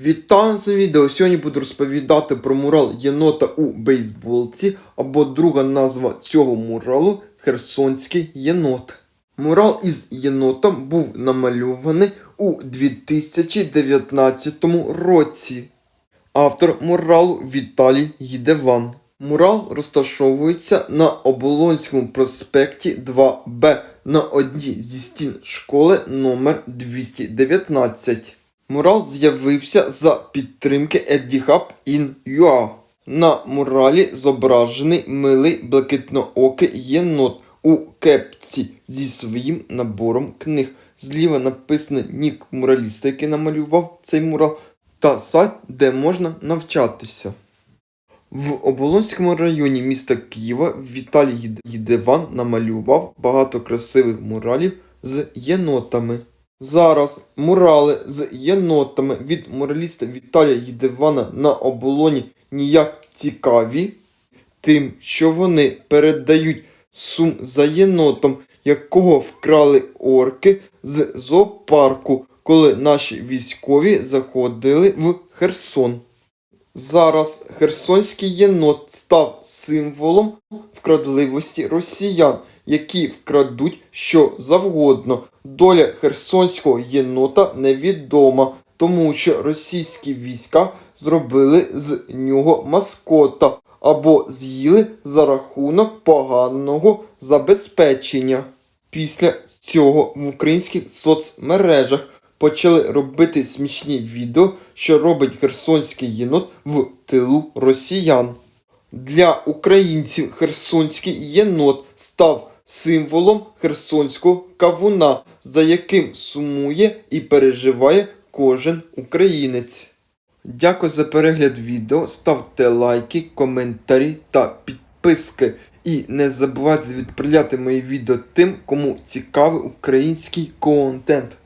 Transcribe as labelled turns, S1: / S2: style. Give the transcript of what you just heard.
S1: Вітаю за відео. Сьогодні буду розповідати про мурал єнота у бейсболці, або друга назва цього муралу Херсонський єнот. Мурал із єнотом був намальований у 2019 році. Автор муралу Віталій Гідеван. Мурал розташовується на Оболонському проспекті 2Б на одній зі стін школи номер 219. Мурал з'явився за підтримки Etihub in UA. На муралі зображений милий блакитноокий єнот у кепці зі своїм набором книг. Зліва написано нік мураліста, який намалював цей мурал, та сайт, де можна навчатися. В Оболонському районі міста Києва Віталій Єд- Єдеван намалював багато красивих муралів з єнотами. Зараз мурали з єнотами від мураліста Віталія Єдивана на оболоні ніяк цікаві, тим, що вони передають сум за єнотом, якого вкрали орки з зоопарку, коли наші військові заходили в Херсон. Зараз херсонський єнот став символом вкрадливості росіян, які вкрадуть що завгодно. Доля херсонського єнота невідома, тому що російські війська зробили з нього маскота або з'їли за рахунок поганого забезпечення. Після цього в українських соцмережах почали робити смішні відео, що робить херсонський єнот в тилу росіян. Для українців херсонський єнот став символом херсонського кавуна, за яким сумує і переживає кожен українець. Дякую за перегляд відео, ставте лайки, коментарі та підписки. І не забувайте відправляти мої відео тим, кому цікавий український контент.